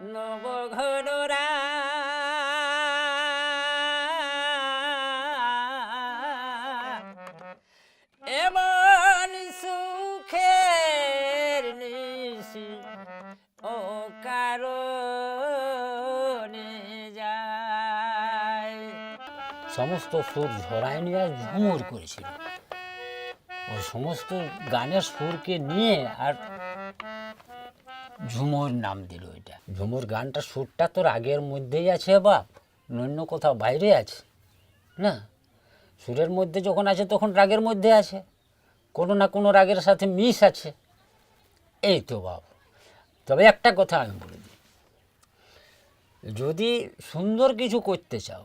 নবঘনরা এমন সুখের নিশি ও কারণে যায়। সমস্ত সুর ঝরায় নিয়ে ঝুমুর করেছিল। ওই সমস্ত গানের সুরকে নিয়ে আর ঝুমুর নাম দিল এটা। ঝুমুর গানটা সুরটা তোর আগের মধ্যেই আছে বাপ, অন্য কোথাও বাইরে আছে, না? সুরের মধ্যে যখন আছে তখন রাগের মধ্যে আছে, কোনো না কোনো রাগের সাথে মিশ আছে। এই তো বাপ। তবে একটা কথা আমি বলে দিই, যদি সুন্দর কিছু করতে চাও,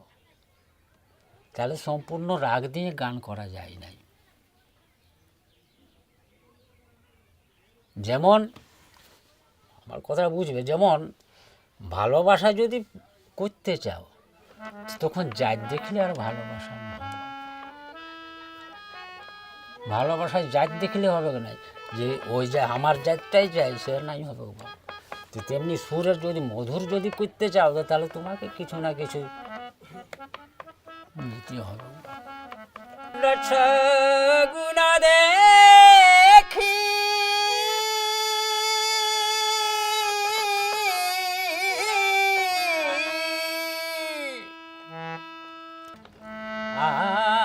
তাহলে সম্পূর্ণ রাগ দিয়ে গান করা যায় নাই। যেমন আমার কথা বুঝবে, যেমন ভালোবাসা যদি করতে চাও, তখন জাত দেখলে আর ভালোবাসা। ভালোবাসায় জাত দেখলে হবে না, যে ওই যে আমার জাতটাই চাই সে নাই হবে। তো তেমনি সুরের যদি, মধুর যদি করতে চাও তাহলে তোমাকে কিছু না কিছু নিতে হবে 啊啊